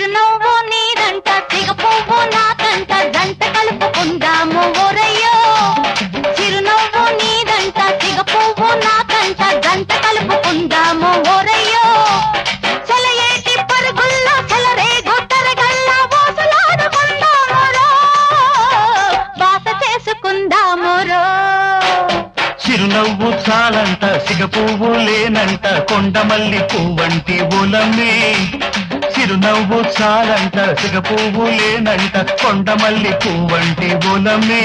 చిరునవ్వు నీదంట సిగ పువ్వు నాకంట జంట కలుపుకుందాము ఓరయ్యో. చిరునవ్వు నీదంట సిగ పువ్వు నాకంట జంట కలుపుకుందాము ఓరయ్యో. చెలయేటి పరుగుల్లో చెలరేగు తరగల్లా ఓసలాడుకుందామురో బాస చేసుకుందామురో చిరునవ్వు చాలంట సిగ పువ్వు లేనంట కొండమల్లి పువ్వంటి బులమే చిరునవ్వు చాలంట సిగ పువ్వు లేనంట కొండమల్లి పువ్వంటి బులమే.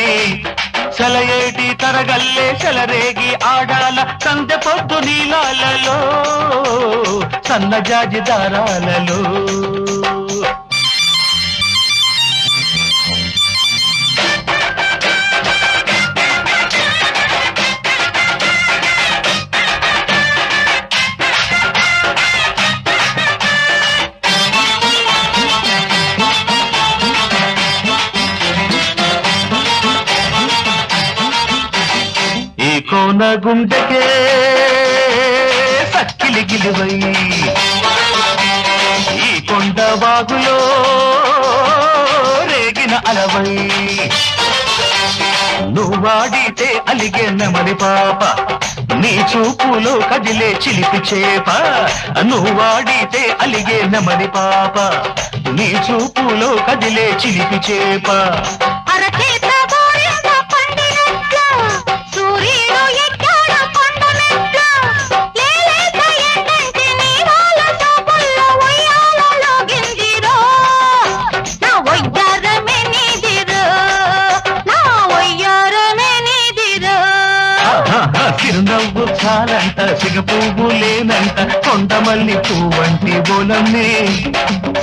చలయేటి తరగల్లే చలరేగి ఆడాల సంధ్య పొద్దు నీలాలలో సన్నజాజి దారాలలో నా గుండెకే సక్కిలి గిలివై ఈ కొండ వాగులో రేగిన అలవై. నువ్వాడితే అలిగే నెమలి పాప నీ చూపులో కదిలే చిలిపి చేప. నువ్వాడితే అలిగే నెమలి పాప నీ చూపులో కదిలే చిలిపి చేప. చిరునవ్వు చాలంట సిగ పువ్వు లేనంట కొండమల్లి పువ్వంటి బోలమ్మే.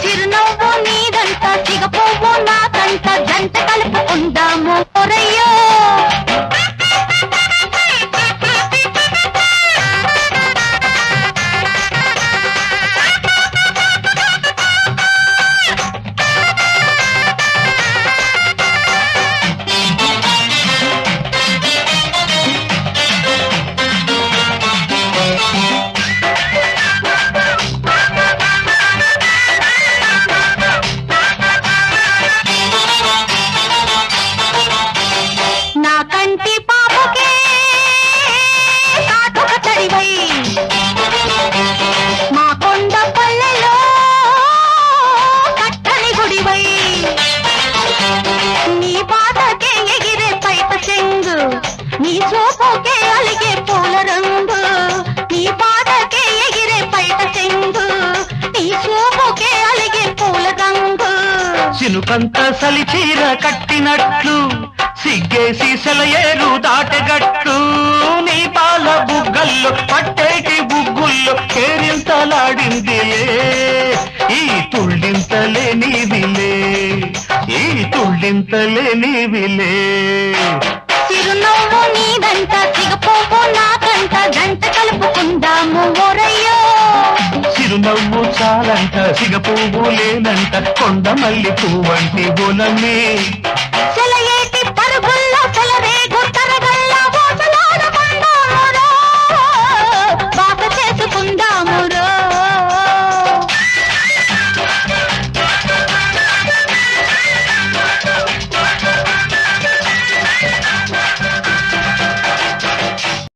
చిరునవ్వు నీదంట సిగ పువ్వు నాదంట జంట కలుపుకుందాము పొరయ్యో అలిగే పూల రంగు. నీ పాటకే ఎగిరే పైట చెంగు. నీ చూపుకే అలిగే పూల రంగు చినుకంత సలిచీర కట్టినట్లు సిగ్గేసి సెలయేరు దాటెగట్లు నీ పాల బుగ్గల్లో పట్టేటి బుగ్గుల్లో కేరింతలాడిందిలే ఈ తుళ్ళింతలే నీవిలే ఈ తుళ్ళింతలే నీవిలే చిరునవ్వు నీదంట సిగపోపు నాకంట గంట కలుపుకుందాము ఓరయ్యో. చిరునవ్వు చాలంట సిగ లేదంట కొండ మల్లి పువ్వంటి బోలమే